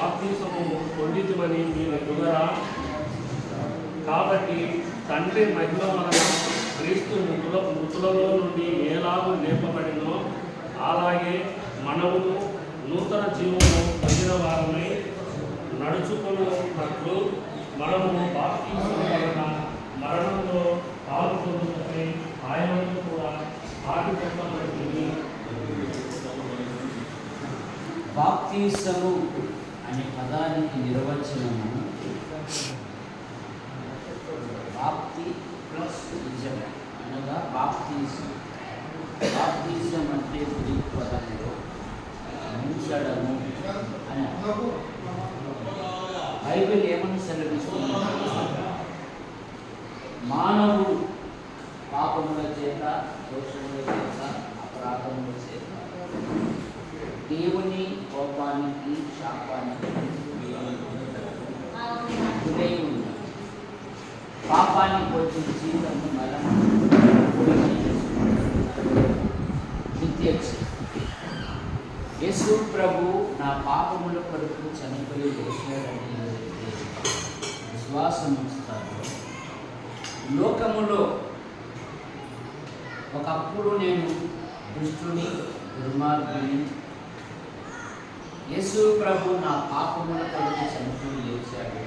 బాప్తీసము పొందితమని మీరు ఎదుగరా? కాబట్టి తండ్రి మహిమ వలన క్రీస్తు మృతుల మృతులలో నుండి ఏలాగు లేపబడినో అలాగే మనము నూతన జీవము పొందిన వారమై నడుచుకున్నట్లు మనము బాప్తీసం వలన మరణంలో పాల్గొనుటకై ఆయనతో కూడా ఆగిపోతామని బాప్తీసము అనే పదానికి నిర్వచనము బాప్తి ప్లస్ నిజం అనగా బాప్తిజం బాప్తిజం అంటే గ్రీక్ పదంలో ముంచడము అని బైబిల్ ఏమని సెలవిస్తుంది? మానవుడు పాపానికి వచ్చిన జీవితం మరణం నిత్య యేసు ప్రభు నా పాపముల కొరకు చనిపోయి వేసాడని విశ్వాసం ఉంచుతారో లోకములో ఒకప్పుడు నేను దుష్టుని దుర్మార్గుని యేసు ప్రభు నా పాపముల కొరకు చనిపోయి లేచాడు.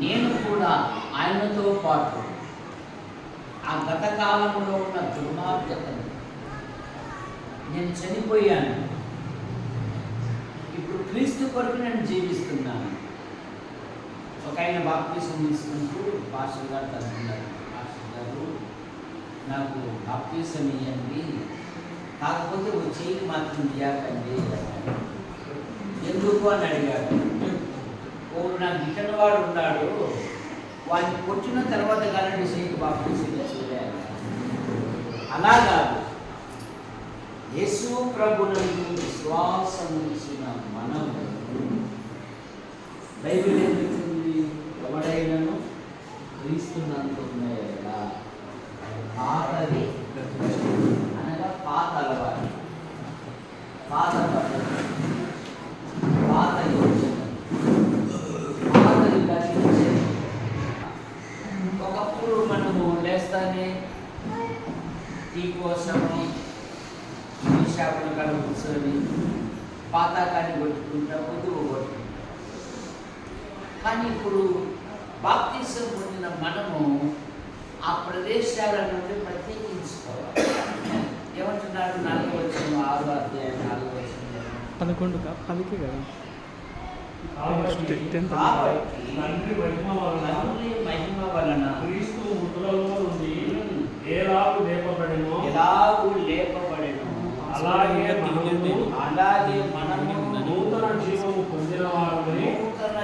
నేను కూడా ఆయనతో పాటు ఆ గత కాలంలో ఉన్న దుర్మార్గతను నేను చనిపోయాను. ఇప్పుడు క్రీస్తు కొరకు నేను జీవిస్తున్నాను. ఒక ఆయన బాప్తీసం తీసుకుంటూ పాస్టర్ గారు అనుకున్నారు పాస్టర్ గారు నాకు బాప్తీసం ఇవ్వండి కాకపోతే ఒక చేయి మాత్రం తీయకండి ఎందుకు అని అడిగాడు. ఓ నా గిట్టని వాడు ఉన్నాడు. వాడిని కొట్టిన తర్వాత కానీ చేయి బాప్తీసం చేయాలి అలా కాదు. యేసు ప్రభులను విశ్వాసం ఉంచిన మనం బైబిల్ ఏం చెప్తుంది ఎవడైనను? క్రీస్తున్నందుకునేలా పాతది. అనగా పాత అలవాటు. పాత పద్ధతి పాత యోచన పాతది గతించే ఒకప్పుడు మనము లేస్తానే టీ కోసము టీ షాపుల కాడ కూర్చొని పాతాకాన్ని కొట్టుకుంటా పొద్దుగు కొట్టుకుంటాం. కానీ ఇప్పుడు బాప్తీసం పొందిన మనము ఆ ప్రదేశాల నుండి ప్రత్యేకించుకోవాలి. ఏమంటున్నాడు నాలుగో వచ్చిన ఆరు అధ్యాయం నాలుగో వచ్చిన పదకొండు పదికి కదా? తండ్రి మహిమ వలన క్రీస్తు లేపబడినో ఎలాగూ లేపబడెను అలాగే మనము అలాగే మనము నూతన జీవము పొందిన వారమై నూతన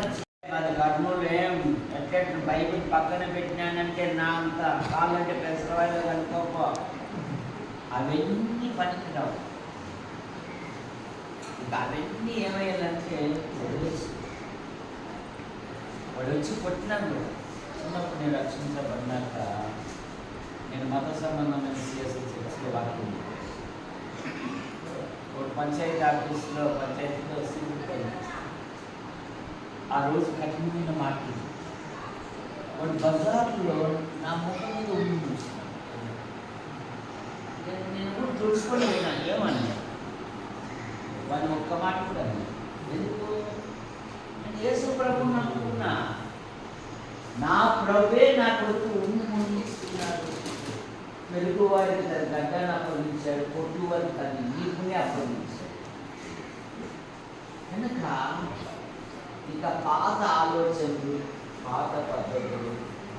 ఎట్లెట్లు బైబిల్ పక్కన పెట్టినానంటే నా అంత కాలంటే పెసరవాళ్ళు కనుకోపో. అవన్నీ పనికిరావు. అవన్నీ ఏమయ్యాలంటే వచ్చి కొట్టినాడు చిన్నప్పుడు నేను రక్షించబడినాక నేను మత సంబంధమైన సిఎస్ఎల్ చర్చిలో వాక్యం ఒక పంచాయతీ ఆఫీస్లో పంచాయతీలో సిగ్గుపోయింది ఆ రోజు కఠినమైన మాటలు వాడు బజార్లో నా ముఖం మీద ఉండి చూస్తున్నాడు. నేను- కూడా తుడుచుకొని పోయినాను ఏమన్నా? వాడిని ఒక్క మాట కూడా ఎందుకు? నేను ఏ ప్రభుని అనుకున్నా నా ప్రభే నా కొడుకు ఉండి ముందుస్తున్నాడు మెరుగు వారికి తన గడ్డను అప్పగించాడు కొట్టు వారికి తన ఈపుని అప్పగించాడు. కనుక ఇక పాత ఆలోచనలు పాత పద్ధతులు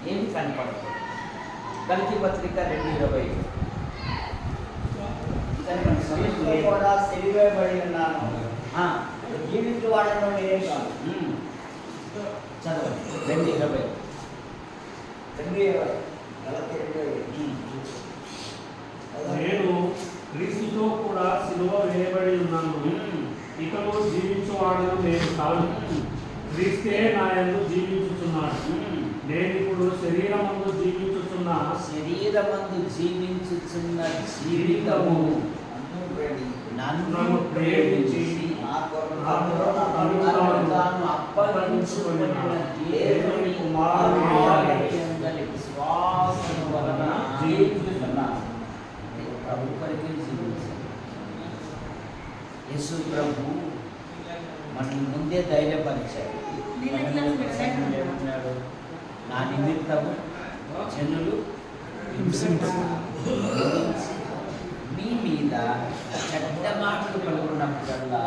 ఏమి కనపడతాయి? గల్తీ పత్రిక రెండు ఇరవై. కూడా సిలివేయబడి ఉన్నాను. జీవించు వాడను నేనే. చదవండి. రెండు ఇరవై నేను క్రీస్తుతో కూడా సిలువ వేయబడి ఉన్నాను. ఇతను జీవించువాడను నేను కాదు. క్రీస్తే నా ఎందు జీవించుతున్నాడు నేను ఇప్పుడు శరీరమందు జీవించుతున్నా శరీరమందు జీవించుతున్న జీవితము నన్ను ప్రేమించి అప్పగించుకున్న దేవుని కుమారుడు యేసు ప్రభు మనం ముందే ధైర్యపరిచాడు. ఏమన్నాడు నా నిమిత్తము జనులు. మీ మీద చెడ్డ మాటలు పలుకున్నప్పుడల్లా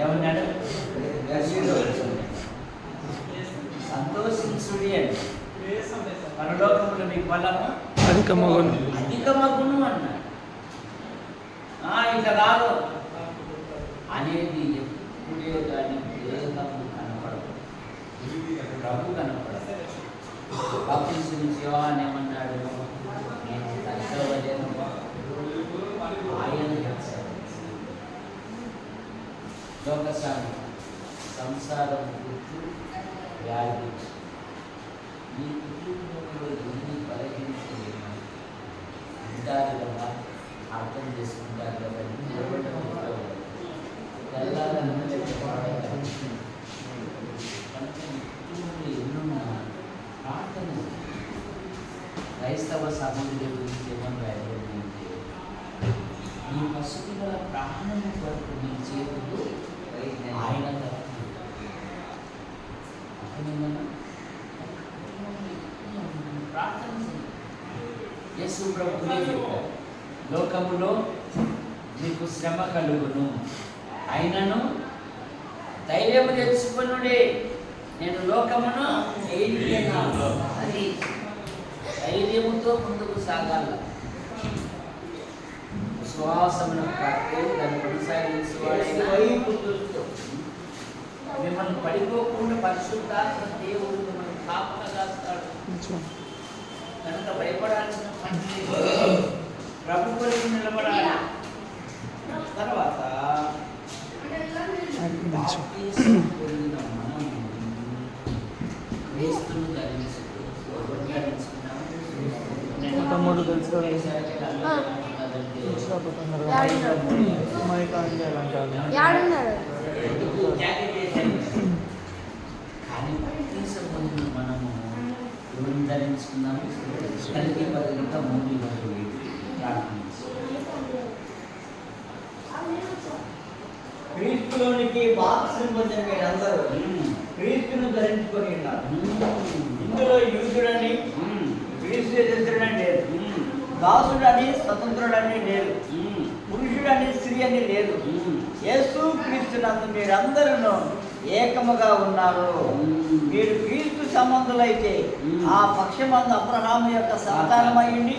ఏమన్నాడు సంతోషించుడి అని. పరలోకములు మీ బలము అధికమగును. అధికమగును అన్నాడు. ఆ, ఇక రాదు. అనేది ఎప్పుడే దాని దేహము కనపడదు. ప్రభు కనపడదు. బాప్తిస్మ నుంచి ఏమన్నాడు నేను తగ్గవలేను ఆయన హెచ్చాడు సంసారం గుర్తు వ్యాధి ఈ కుటుంబంలో ఎన్ని బలహీనతలు ఉంటారు కదా అర్థం చేసుకుంటారు కదా నిలబడడం ఉండదు. తెల్లారన్న చెప్పబడదు. కనుక ఈ కుటుంబంలో ఎన్నున్నా ప్రార్థన క్రైస్తవ సమాజం గురించి ఏమని రాయబడిందంటే నీ పశువుల ప్రాణము కొరకు నీ చేతులు ఆయన ప్రార్థన యేసు లోకములో మీకు శ్రమ కలుగును. అయినను ధైర్యము తెచ్చుకొనుడే. నేను లోకమును. అది ధైర్యముతో ముందుకు సాగాల. విశ్వాసమును కట్టి దాన్ని చూస్తూ మిమ్మల్ని పడిపోకుండా పరిశుద్ధాత్మ దేవుడు మిమ్మల్ని కాస్తాడు కొంచెం కనుక భయపడాల్సిన పని లేదు. ప్రభు కొరకు నిలబడాలి తర్వాత అది కొంచెం బాప్తీసం పొందిన మనము క్రీస్తును ధరించుకు ఎవరు ధరించుకున్నాము? నేను తమ్ముడు తెలుసు కదా. ఒకేసారి అందరూ ఏమంటున్నారంటే, మైక్ ఆన్ చేయాలంటారు యాడున్నాడు మనము ధరించుకున్నాము కలిగి మూడు క్రీస్తులోనికి బాప్తిసం పొందిన మీరందరూ క్రీస్తును ధరించుకొని ఉన్నారు. ఇందులో యూదుడని క్రీస్తు దాసుడని స్వతంత్రుడని లేదు పురుషుడని స్త్రీ అని లేదు యేసు క్రీస్తునందు మీరందరూ ఏకముగా ఉన్నారు. మీరు క్రీస్తు సంబంధులైతే ఆ పక్షమందు అబ్రహాము యొక్క సంతానమయ్యండి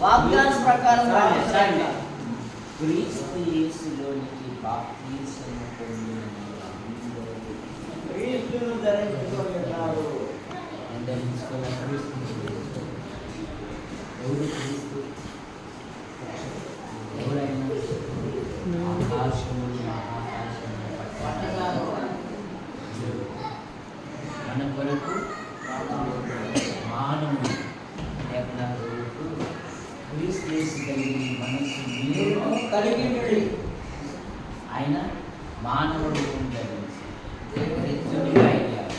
వాగ్దానం ప్రకారం. క్రీస్తు యేసులోనికి పొందిన క్రీస్తును ధరించుకున్న క్రీస్తు. ఎవరు క్రీస్తు? మన కొరకు మానవుడు లేకుండా కొరకు క్రీస్తు యేసు మనసు మీరు కలిగి ఆయన మానవుడు ధరించి దరిద్రుడిగా అయ్యాడు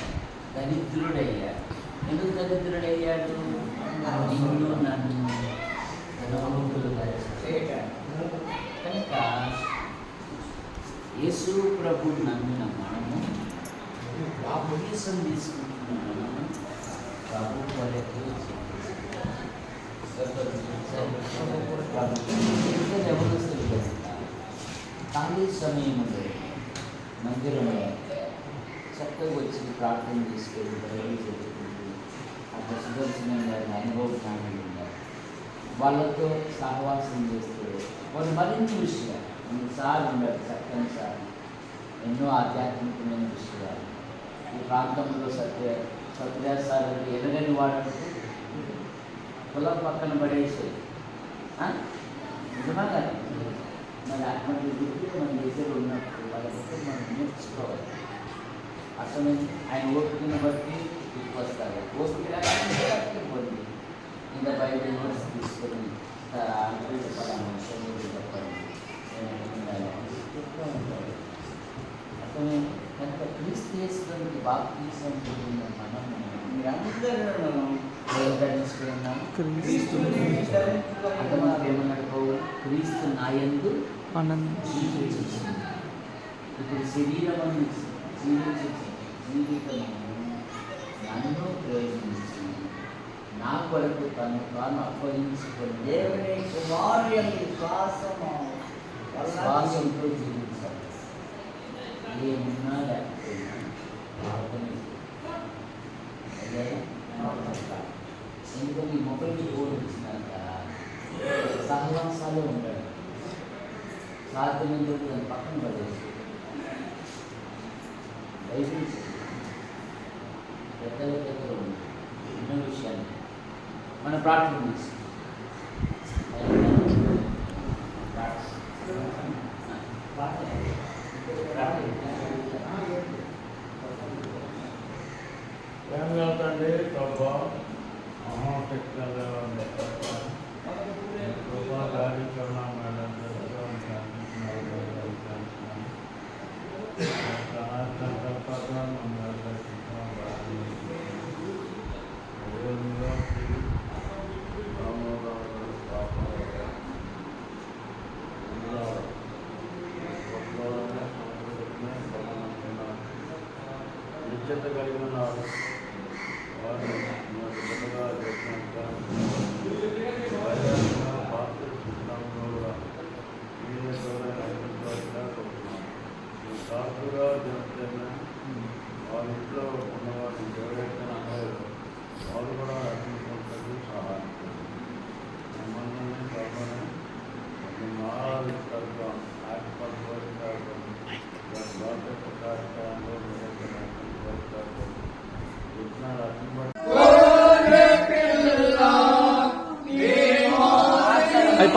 దరిద్రుడయ్యాడు ఎందుకు దరిద్రుడయ్యాడు? నిన్ను నన్ను ధనవంతులుగా చేశాడు. కనుక యేసు ప్రభు నమ్మిన మనము బాప్తీసం తీసుకుంటున్న మనము ప్రభు వరకు ఎవరు ఖాళీ సమయంలో మందిరంలో చక్కగా వచ్చి ప్రార్థన చేసుకొని బయలు చెప్పుకుంటూ అట్లా సుదర్శనం గారిని అనుభవ జ్ఞానులు ఉన్నారు వాళ్ళతో సహవాసం చేస్తూ వాళ్ళు మరిన్ని విషయాలు కొన్నిసార్లు ఉండదు చక్కని సార్ ఎన్నో ఆధ్యాత్మికమైన విషయాలు. ఈ ప్రాంతంలో సత్య సత్యాసారాలు ఎనగని వాడు. కులం పక్కన పడేసి నిజమా కదా? మరి అటువంటి బుద్ధి మన దగ్గర ఉన్నప్పుడు వాళ్ళ బుద్ధి మనం నేర్చుకోవాలి. అసలు ఆయన ఓపికను బట్టి ఇటు వస్తారు ఓపిక లేకపోతే పొంది ఇంకా బైబిల్ నోట్స్ తీసుకొని అతను ఎంత క్రీస్తేశ్వరుడికి బాప్తీసం పొందిన మనము మీరందరూ మనం ప్రయోగించుకున్నాము క్రీస్తు అతను ఏమన్నాడు క్రీస్తు నాయందు ఇప్పుడు శరీరం జీవించే జీవితం నన్ను ప్రయోగించి నా కొరకు తను తాను అప్పగించుకుని దేవుని కుమారుని విశ్వాసము శ్వాసంతో జీవించాలి ఏమున్నా లేకపోయినా ఎందుకంటే ఈ మొబైల్కి ఫోన్ వచ్చినాక సహవాసాలు ఉంటాడు సాధ్యమైనంత దాని పక్కన పడేసి దయచేసి పెద్దల దగ్గర ఉంది ఎన్నో విషయాలు మన ప్రార్థన చేస్తాం डब्बा हाँ टेक्टर डब्बा गाड़ी करना मैडम Gracias.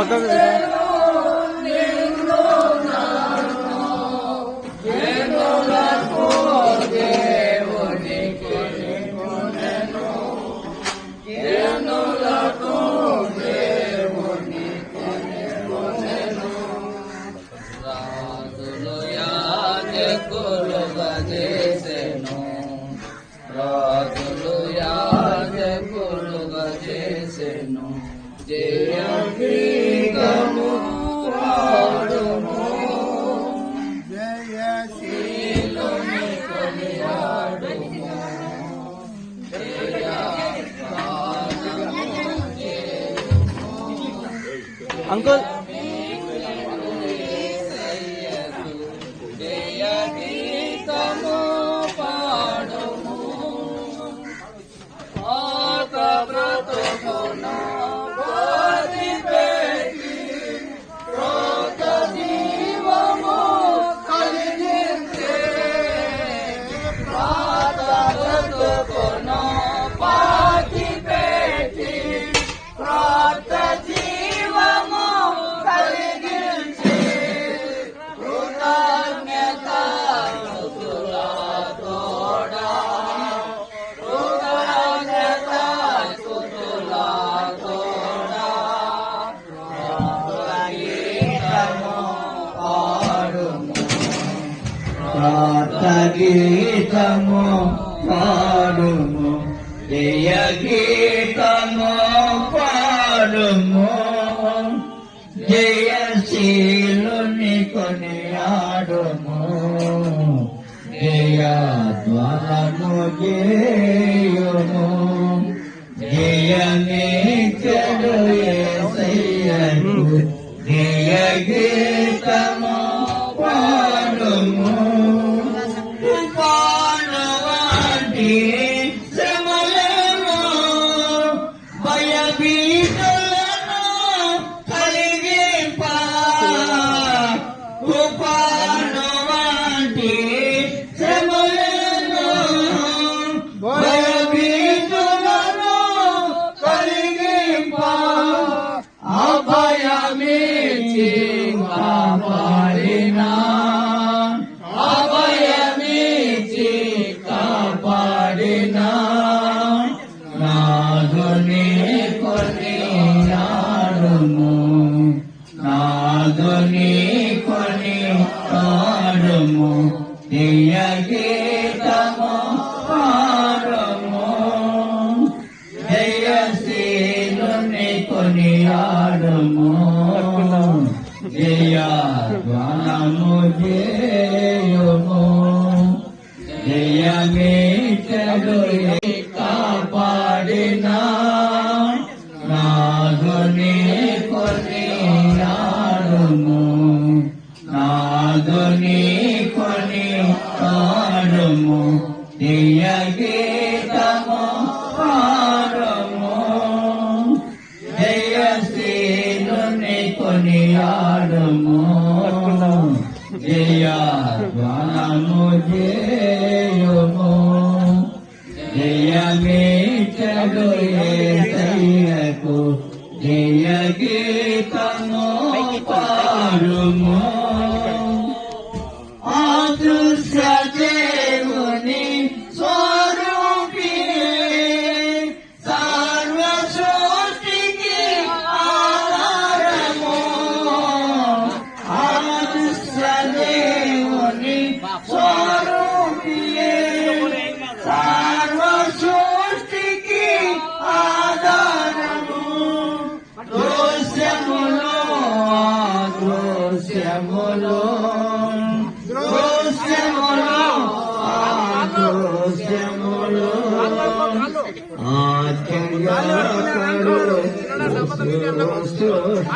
我在这堂哥 జేయును జయమే చెడు ఏసయ్యను జయ గీతము పాడుము పాడవాటి Jaya Vanamu Jaya Jaya Jaya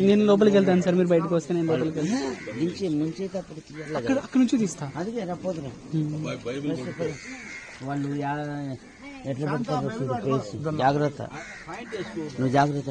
నేను లోపలికి వెళ్తాను సార్ మీరు బయటకు వస్తే నేను లోపలికి వెళ్తాను. నుంచి ముంచేటప్పుడు తీయాలి అక్కడ అక్కడ నుంచి తీస్తా. అందుకే పోతున్నాం వాళ్ళు యా- ఎట్లా పెడతారు జాగ్రత్త. నువ్వు జాగ్రత్త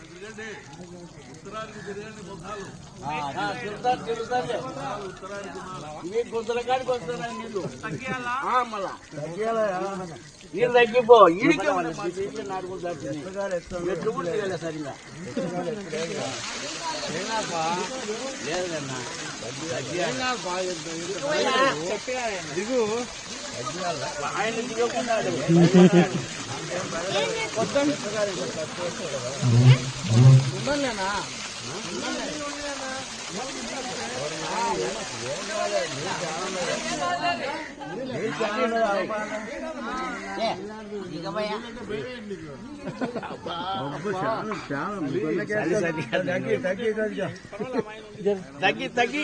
తీస్తున్నారు తీస్తున్నారు తిరుగుతారు తిరుగుతారు ఇవి గుంతల కాడికి వస్తున్నాయి నీళ్ళు. మళ్ళా. నీళ్ళు తగ్గిపో. ఈడికి ఎట్లు కూడా తీయాలి సరిగా. లేదన్నా. ఆయన దిగకున్నాడు తగ్గి తగ్గి తగ్గి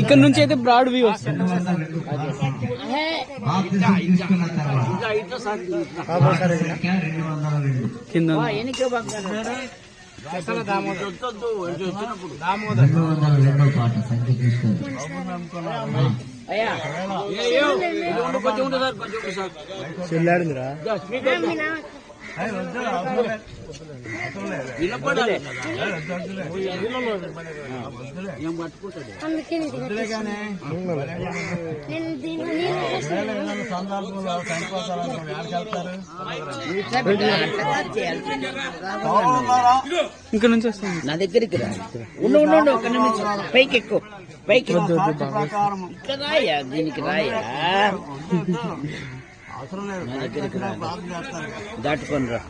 ఇక్కడ నుంచి అయితే బ్రాడ్ వ్యూ వస్తుంది. కింద చెల్లాడిందిరా. ఇక్కడ నుంచి వస్తుంది నా దగ్గరికి రా. ఉండు ఉండు ఒక్క నిమిషం పైకి ఎక్కువ పైకి. ఇక్కడ రాయా దీనికి రాయా. దాటుకొని రా.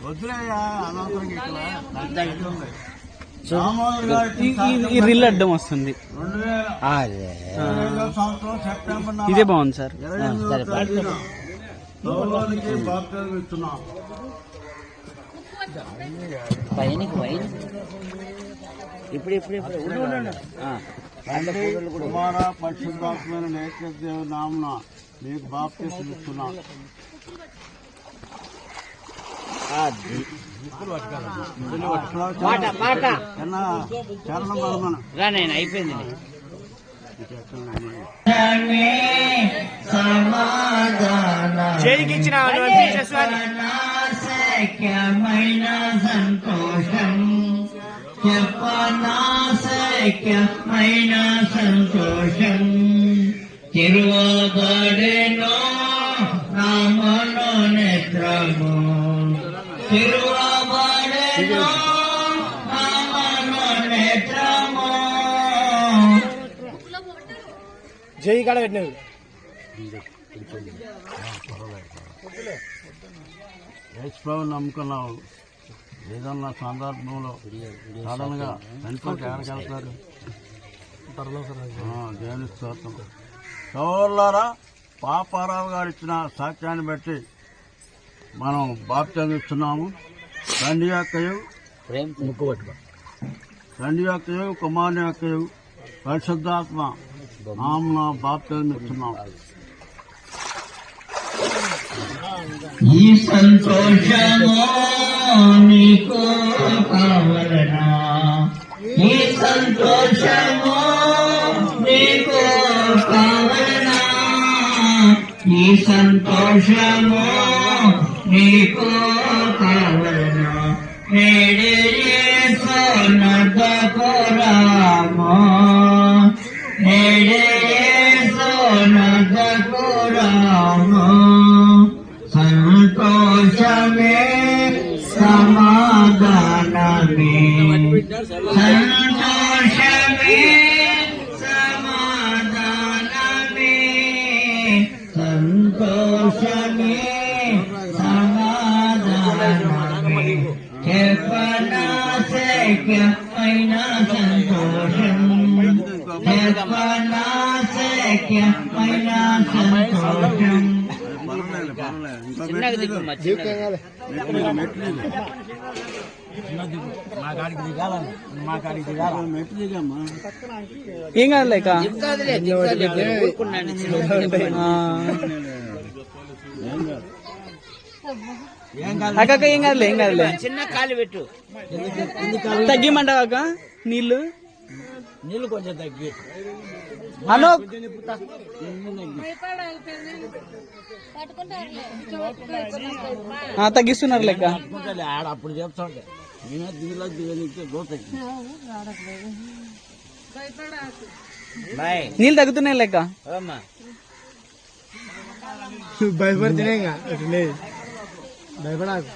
ఈ- ఈ- ఈ రిల్ అడ్డం వస్తుంది. ఇదే బాగుంది సార్. పైనకి పైన ఇప్పుడు ఇప్పుడు ఇప్పుడు. కుమార పరిశుద్ధాత్మైన నేత్రదేవ నామున మీకు బాప్తీసం ఇస్తున్నా. అది. పాట పాట చిన్న చరణం పడమను. రా నేను అయిపోయింది నీకు. సఖ్యమైన సంతోషం. తిరువబడెనో నా మనోనేత్రము తిరువబడెనో నా మనోనేత్రము జై కాడ పెట్టినవి. యేసుప్రభు నమ్ముకున్నావు ఏదన్నా సందర్భంలో సడన్గా చనిపోతే ఎక్కడికి వెళ్తారు ఆ, దేవుని స్తోత్రం. సోదరులారా పాపారావు గారు ఇచ్చిన సాక్ష్యాన్ని బట్టి మనం బాప్త్యం ఇస్తున్నాము. తండ్రి యొక్కయు ప్రేమ తండ్రి యొక్కయు కుమారుని యొక్కయు పరిశుద్ధాత్మ నామన బాప్త్యం ఇస్తున్నాము. ఈ సంతోషము నీకు కావలనా? ఈ సంతోషము నీ సంతోషము నీకు కావలనా నేడే సోనదకు ఏం కాదు లేక. అక్క ఏం కాదులే ఏం కాదులే. చిన్న కాలు పెట్టు. తగ్గిమంటావా అక్క? నీళ్ళు? నీళ్ళు కొంచెం తగ్గి. ఆ, తగ్గిస్తున్నారు లెక్క. ఆడ అప్పుడు చెప్తాంటే నేనే దిగులో గోతకి నీళ్ళు తగ్గుతున్నాయి లెక్క. అమ్మా భయపడుతున్నాయి భయపడాకు.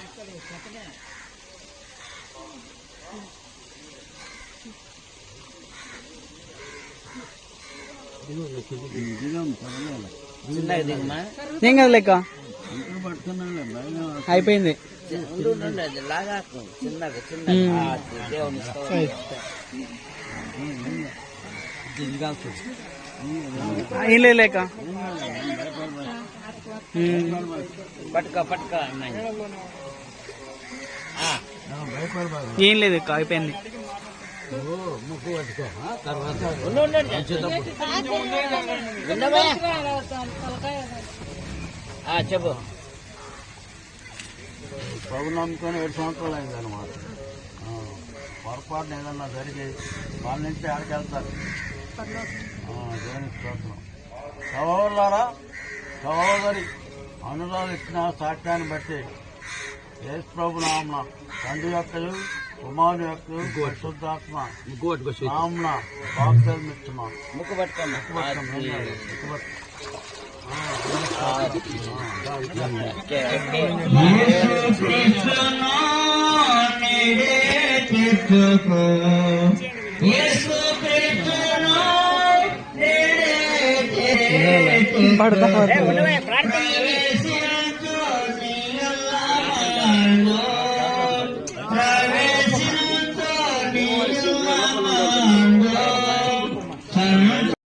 ఏం కాదు లెక్క అయిపోయింది. ఏం లేదు లేక? ఏం లేదు అయిపోయింది ఉండు ఉండు, ఉండు. విన్నవా? ఆ, చెప్పు. ప్రభు నమ్ముకొని ఏడు సంవత్సరాలు అయింది అనమాట పొరపాటున ఏదన్నా జరిగి వాళ్ళ నుంచి ఆడికి వెళ్తారు. ఆ, దేవుని స్తోత్రం సహోదరులారా సహోదరి అనురాలు ఇచ్చిన సాక్ష్యాన్ని బట్టి యేసు ప్రభు నామన తండ్రి యొక్కయు కుమారుని యొక్క పరిశుద్ధాత్మ నామన బాప్తిజం ఇస్తున్నాం ముక్కు పట్టుకోమ్మా యేసు